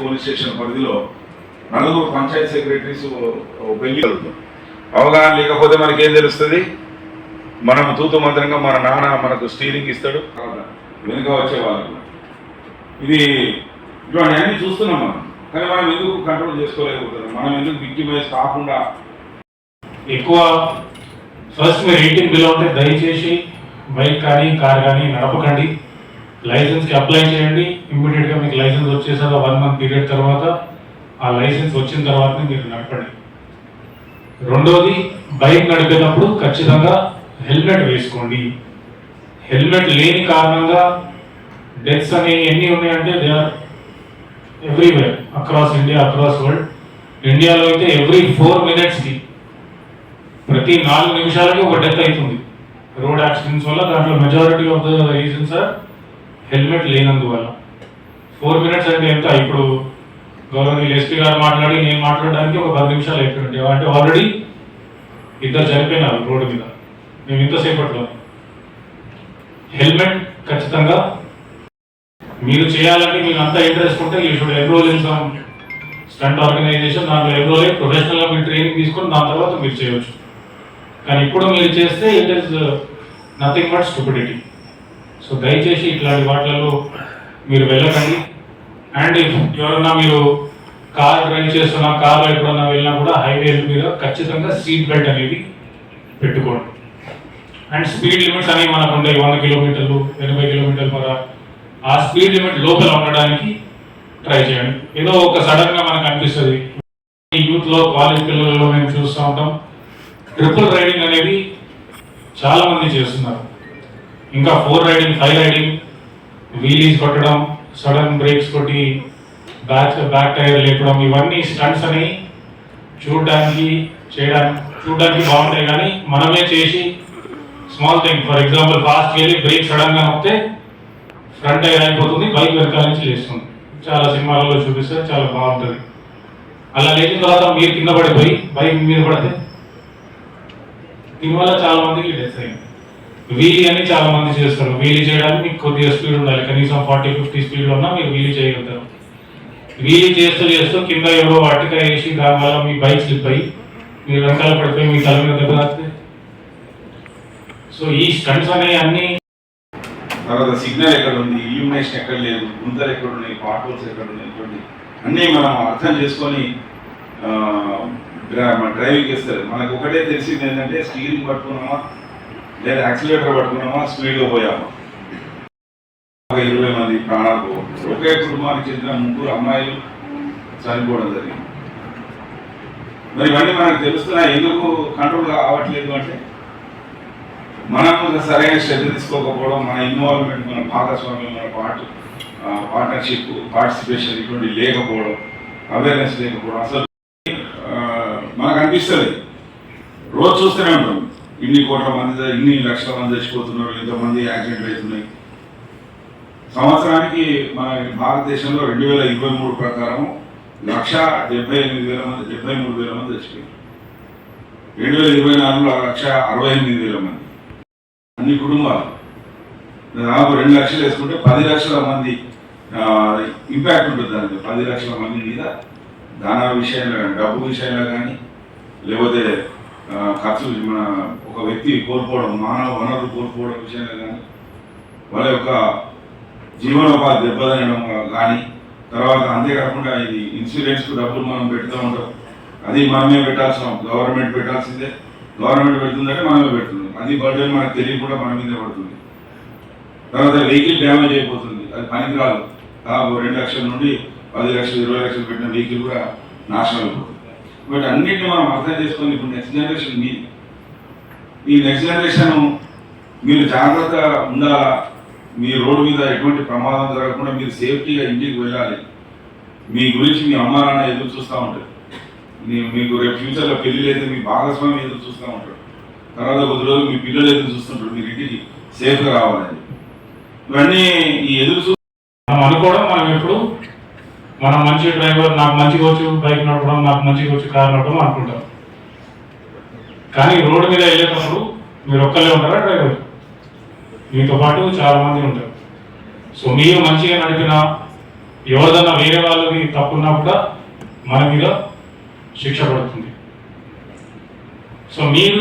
Police station పరిధిలో నలుగురు Panchayat secretaries వెళ్ళి అవగాహన లేకపోతే మనకేం తెలుస్తుంది? మనం తూతు మంత్రంగా మన నాన్న మనకు స్టీరింగ్ ఇస్తాడు. వెనుక వచ్చే వాళ్ళకు. ఇది ఇటువంటి అన్ని చూస్తున్నాం మనం. కానీ మనం ఎందుకు కంట్రోల్ చేసుకోలేకపోతున్నాం? మనం ఎందుకు విక్టిమైజ్ కాకుండా ఎక్కువ ఫస్ట్ మీరు ఎయిటీన్ బిలో ఉంటే దయచేసి బైక్ కానీ కార్ కానీ నడపకండి. లైసెన్స్కి అప్లై చేయండి. ఇమ్మీడియట్గా మీకు లైసెన్స్ వచ్చేసాక వన్ మంత్ పీరియడ్ తర్వాత ఆ లైసెన్స్ వచ్చిన తర్వాతనే మీరు నడపండి. రెండోది బైక్ నడిపేటప్పుడు ఖచ్చితంగా హెల్మెట్ వేసుకోండి. హెల్మెట్ లేని కారణంగా డెత్స్ అనేవి ఎన్ని ఉన్నాయంటే they are everywhere across India across world. ఇండియాలో అయితే ఎవ్రీ ఫోర్ మినిట్స్కి ప్రతి నాలుగు నిమిషాలకి ఒక డెత్ అవుతుంది. రోడ్ యాక్సిడెంట్స్ వల్ల దాంట్లో majority of the reasons are helmet లేనందువల్ల. ఫోర్ మినిట్స్ అంటే ఎంత ఇప్పుడు గవర్నమెంట్ ఎస్పీ గారు మాట్లాడి నేను మాట్లాడడానికి ఒక పది నిమిషాలు అయిపోయింది. అంటే ఆల్రెడీ ఇద్దరు చనిపోయినారు రోడ్డు మీద. మేము ఇంతసేపట్లో. హెల్మెట్ ఖచ్చితంగా మీరు చేయాలంటే మీకు అంత ఇంట్రెస్ట్ ఉంటే you should enroll in some stunt organisation దాంట్లో ఎన్రోల్ అయ్యి ప్రొఫెషనల్గా మీరు ట్రైనింగ్ తీసుకొని దాని తర్వాత మీరు చేయవచ్చు. కానీ ఇప్పుడు మీరు చేస్తే it is nothing but stupidity so దయచేసి ఇట్లాంటి వాటిలలో మీరు వెళ్ళకండి. అండ్ ఎవరన్నా మీరు కార్ డ్రైవ్ చేస్తున్నా కార్లో ఎప్పుడన్నా వెళ్ళినా కూడా హైవే మీద ఖచ్చితంగా సీట్ బెల్ట్ అనేది పెట్టుకోండి. అండ్ స్పీడ్ లిమిట్స్ అనేవి మనకు ఉంటాయి వంద కిలోమీటర్లు ఎనభై కిలోమీటర్ల పర. ఆ స్పీడ్ లిమిట్ లోపల ఉండడానికి ట్రై చేయండి. ఏదో ఒక సడన్గా మనకు అనిపిస్తుంది. యూత్లో కాలేజ్ పిల్లలలో మేము చూస్తూ ఉంటాం. ట్రిపుల్ రైడింగ్ అనేది చాలామంది చేస్తున్నారు. ఇంకా four riding five riding wheelies కొట్టడం సడన్ బ్రేక్స్ కొట్టి బ్యాక్ బ్యాక్ టైర్ లేపడం ఇవన్నీ స్టంట్స్ అని చూడడానికి చేయడానికి చూడడానికి బాగుంటాయి కానీ మనమే చేసి small thing for example fast వెళ్ళి బ్రేక్ సడన్గా గా ఫ్రంట్ టైర్ అయిపోతుంది బైక్ వెనకాల నుంచి లేస్తుంది. చాలా సినిమాలలో చూపిస్తారు చాలా బాగుంటుంది. అలా లేచిన తర్వాత మీరు కింద పడిపోయి బైక్ మీద పడితే దీనివల్ల చాలా మందికి డెత్ అయింది. వీలీ అని చాలా మంది చేస్తారు. వీలీ చేయడానికి మీకు కొద్దిగా స్పీడ్ ఉండాలి. కనీసం ఫార్టీ ఫిఫ్టీ స్పీడ్ ఉన్నా మీరు వీలీ చేయగలుగుతారు. వీలీ చేస్తూ చేస్తూ కింద ఎవరో అటుక వేసి దానివల్ల మీ బైక్ స్లిప్ అయ్యి మీరు వెనకాల పడిపోయి మీ తల మీద దెబ్బ సో ఈ స్టంట్స్ అనేవి అన్ని తర్వాత సిగ్నల్ ఎక్కడ ఉంది? ఇల్యూమినేషన్ ఎక్కడ లేదు? గుంతలు ఎక్కడ ఉన్నాయి? పార్ట్స్ ఎక్కడ ఉన్నాయి? ఇటువంటి అన్నీ మనం అర్థం చేసుకొని డ్రైవింగ్ చేస్తారు. మనకు ఒకటే తెలిసింది ఏంటంటే స్టీరింగ్ పట్టుకున్నామా? లేదా యాక్సిలేటర్ పట్టుకున్నామా స్పీడ్లో పోయామా? ఇరవై మంది ప్రాణాలు ఒకే కుటుంబానికి చెందిన ముగ్గురు అమ్మాయిలు చనిపోవడం జరిగింది. మరి ఇవన్నీ మనకు తెలుస్తున్నా ఎందుకు కంట్రోల్ కావట్లేదు అంటే మనం సరైన శ్రద్ధ తీసుకోకపోవడం మన ఇన్వాల్వ్మెంట్ మన భాగస్వామ్యం మన పార్ట్ పార్ట్నర్షిప్ పార్టిసిపేషన్ ఇటువంటి లేకపోవడం అవేర్నెస్ లేకపోవడం అసలు మనకు అనిపిస్తుంది రోజు చూస్తూనే ఉంటాం. ఇన్ని కోట్ల మంది ఇన్ని లక్షల మంది చచ్చిపోతున్నారు ఎంతమంది యాక్సిడెంట్లు అవుతున్నాయి. సంవత్సరానికి మన భారతదేశంలో రెండు వేల ఇరవై మూడు ప్రకారం లక్ష డెబ్బై ఎనిమిది వేల మంది డెబ్బై మూడు వేల మంది చచ్చిపోయారు. రెండు వేల ఇరవై నాలుగులో లక్ష అరవై ఎనిమిది వేల మంది. అన్ని కుటుంబాలు. దాదాపు రెండు లక్షలు వేసుకుంటే పది లక్షల మంది ఇంపాక్ట్ ఉంటుంది దానికి. పది లక్షల మంది మీద దానా విషయంలో కానీ డబ్బు విషయంలో కానీ లేకపోతే ఖర్చు మన ఒక వ్యక్తి కోల్పోవడం మానవ వనరులు కోల్పోవడం విషయంలో కానీ వాళ్ళ యొక్క జీవనోపాధి దెబ్బతినడం కానీ తర్వాత అంతేకాకుండా ఇది ఇన్సూరెన్స్కు డబ్బులు మనం పెడుతూ ఉంటాం. అది మనమే పెట్టాల్సిన గవర్నమెంట్ పెట్టాల్సిందే. గవర్నమెంట్ పెడుతుందంటే మనమే పెడుతుంది. అది బర్డెన్ మనకు తెలియకుండా మన మీదే పడుతుంది. తర్వాత వెహికల్ డ్యామేజ్ అయిపోతుంది. అది పనికిరాదు. దాదాపు రెండు లక్షల నుండి పది లక్షలు ఇరవై లక్షలు పెట్టిన వెహికల్ కూడా నాశనం అయిపోతుంది. వాటి అన్నింటినీ మనం అర్థం చేసుకొని ఇప్పుడు నెక్స్ట్ జనరేషన్ మీ ఈ నెక్స్ట్ జనరేషన్ మీరు జాగ్రత్త ఉండాలా? మీ రోడ్డు మీద ఎటువంటి ప్రమాదం జరగకుండా మీరు సేఫ్టీగా ఇంటికి వెళ్ళాలి. మీ గురించి మీ అమ్మ నాన్న ఎదురు చూస్తూ ఉంటారు. మీకు రేపు ఫ్యూచర్లో పెళ్ళి అయితే మీ భాగస్వామి ఎదురు చూస్తూ ఉంటారు. తర్వాత కొద్ది రోజులు మీ పిల్లలు ఎదురు చూస్తుంటారు. మీరు ఇంటికి సేఫ్గా రావాలని. ఇవన్నీ ఈ ఎదురు చూ మనం అనుకోవడం మనం ఎప్పుడు మనం మంచి డ్రైవర్ నాకు మంచిగా వచ్చు బైక్ నడపడం నాకు మంచిగా వచ్చు కార్ నడపడం అనుకుంటాం. కానీ రోడ్డు మీద వెళ్ళేటప్పుడు మీరు ఒక్కళ్ళే ఉంటారా డ్రైవర్? మీతో పాటు చాలా మంది ఉంటారు. సో మీరు మంచిగా నడిపినా ఎవరిదన్నా వేరే వాళ్ళకి తప్పున్నా కూడా మన మీద శిక్ష పడుతుంది. సో మీరు